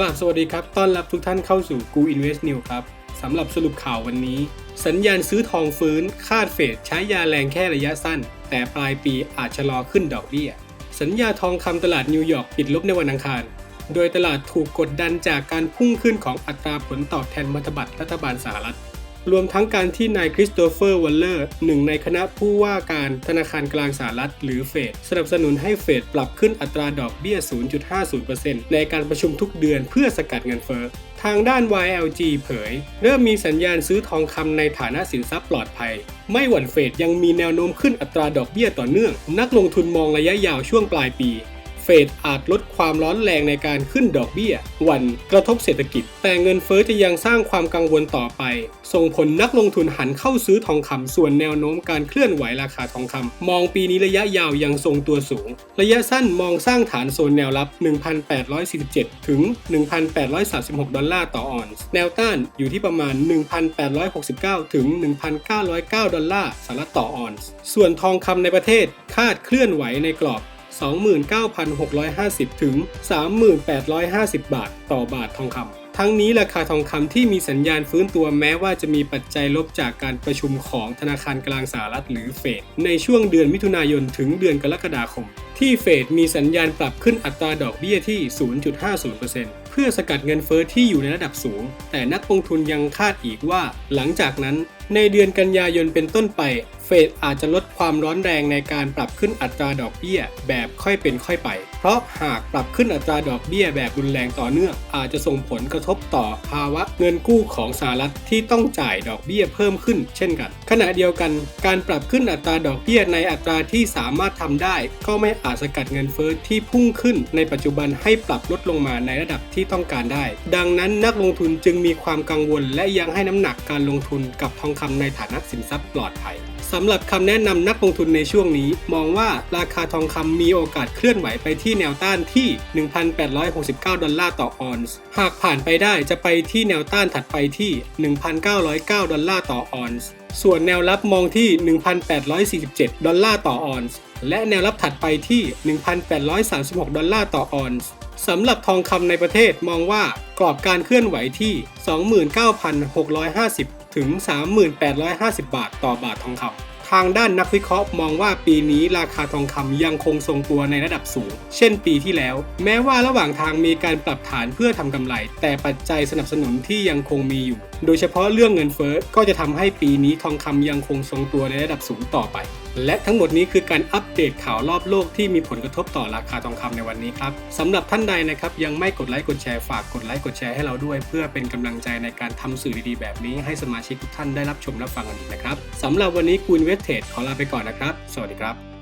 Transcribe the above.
กราบสวัสดีครับ ต้อนรับทุกท่านเข้าสู่กู Invest New ครับ สำหรับสรุปข่าววันนี้ สัญญาณซื้อทองฟื้น คาดเฟดใช้ยาแรงแค่ระยะสั้น แต่ปลายปีอาจชะลอขึ้นดอกเบี้ย สัญญาทองคำตลาดนิวยอร์กปิดลบในวันอังคาร โดยตลาดถูกกดดันจากการพุ่งขึ้นของอัตราผลตอบแทนพันธบัตรรัฐบาลสหรัฐ รวมทั้งการที่นายคริสโตเฟอร์วัลเลอร์หนึ่งในคณะผู้ว่าการธนาคารกลางสหรัฐหรือเฟดสนับสนุนให้เฟดปรับขึ้นอัตราดอกเบี้ย 0.50%ในการประชุมทุกเดือนเพื่อสกัดเงินเฟ้อทางด้าน YLG เผย เริ่มมีสัญญาณซื้อทองคำในฐานะสินทรัพย์ปลอดภัย ไม่หวั่นเฟดยังมีแนวโน้มขึ้นอัตราดอกเบี้ยต่อเนื่อง นักลงทุนมองระยะยาวช่วงปลายปี เฟดอาจลดความร้อนแรงในการขึ้นดอกเบี้ย วันกระทบเศรษฐกิจ แต่เงินเฟอ้อจะยังสร้างความกังวลต่อไป ส่งผลนักลงทุนหันเข้าซื้อทองคำส่วนแนวโน้มการเคลื่อนไหวราคาทองคำมองปีนี้ระยะยาวยังทรงตัวสูง ระยะสั้นมองสร้างฐานโซนแนวรับ 1,847 ถึง 1,836 ดอลลาร์ต่อออนซ์แนวต้านอยู่ที่ประมาณ 1,869 ถึง 1,909 ดอลลาร์สหรัฐต่อออนซ์ส่วนทองคำในประเทศคาดเคลื่อนไหวในกรอบ 29,650 ถึง 3,850 บาท ต่อบาททองคำทั้งนี้ราคาทองคำที่มีสัญญาณฟื้นตัวแม้ว่าจะมีปัจจัยลบจากการประชุมของธนาคารกลางสหรัฐหรือเฟดในช่วงเดือนมิถุนายนถึงเดือนกรกฎาคม ที่เฟดมีสัญญาณปรับขึ้นอัตราดอกเบี้ยที่ 0.50%เพื่อสกัดเงินเฟอ้อที่อยู่ในระดับสูง แต่นักลงทุนยังคาดอีกว่า หลังจากนั้น ในเดือนกันยายนเป็นต้นไป เฟดอาจจะลดความร้อนแรงในการปรับขึ้นอัตราดอกเบี้ย แบบค่อยเป็นค่อยไป เพราะหากปรับขึ้นอัตราดอกเบี้ยแบบรุนแรงต่อเนื่อง อาจจะส่งผลกระทบต่อภาวะเงินกู้ของสหรัฐที่ต้องจ่ายดอกเบี้ยเพิ่มขึ้น เช่นกัน ขณะเดียวกัน การปรับขึ้นอัตราดอกเบี้ยในอัตราที่สามารถทำได้ ก็ไม่อาจสกัดเงินเฟ้อที่พุ่งขึ้นในปัจจุบันให้ปรับลดลงมาในระดับที่ต้องการได้ ดังนั้นนักลงทุนจึงมีความกังวล และยังให้น้ำหนักการลงทุนกับทองคำในฐานะสินทรัพย์ปลอดภัยสำหรับคำแนะนำนักลงทุนในช่วงนี้ มองว่าราคาทองคำมีโอกาสเคลื่อนไหวไปที่แนวต้านที่ 1,869 ดอลลาร์ต่อออนซ์ หากผ่านไปได้จะไปที่แนวต้านถัดไปที่ 1,909 ดอลลาร์ต่อออนซ์ ส่วนแนวรับมองที่ 1,847 ดอลลาร์ต่อออนซ์ และแนวรับถัดไปที่ 1,836 ดอลลาร์ต่อออนซ์สำหรับทองคำในประเทศมองว่ากรอบการเคลื่อนไหวที่ 29,650 ถึง 3,850 บาทต่อบาททองคำ ทางด้านนักวิเคราะห์มองว่าปีนี้ราคาทองคำยังคงทรงตัวในระดับสูง เช่นปีที่แล้ว แม้ว่าระหว่างทางมีการปรับฐานเพื่อทำกำไร แต่ปัจจัยสนับสนุนที่ยังคงมีอยู่ โดยเฉพาะเรื่องเงินเฟ้อก็จะทำให้ปีนี้ทองคำยังคงทรงตัวในระดับสูงต่อไป และทั้งหมดนี้คือการอัปเดตข่าวรอบโลกที่มีผลกระทบต่อราคาทองคำในวันนี้ครับสำหรับท่านใดนะครับยังไม่กดไลค์กดแชร์ฝากกดไลค์กดแชร์ให้เราด้วย เพื่อเป็นกำลังใจในการทำสื่อดีๆแบบนี้ให้สมาชิกทุกท่านได้รับชมรับฟังกันอีกนะครับสำหรับวันนี้กูนเวสเทดขอลาไปก่อนนะครับ สวัสดีครับ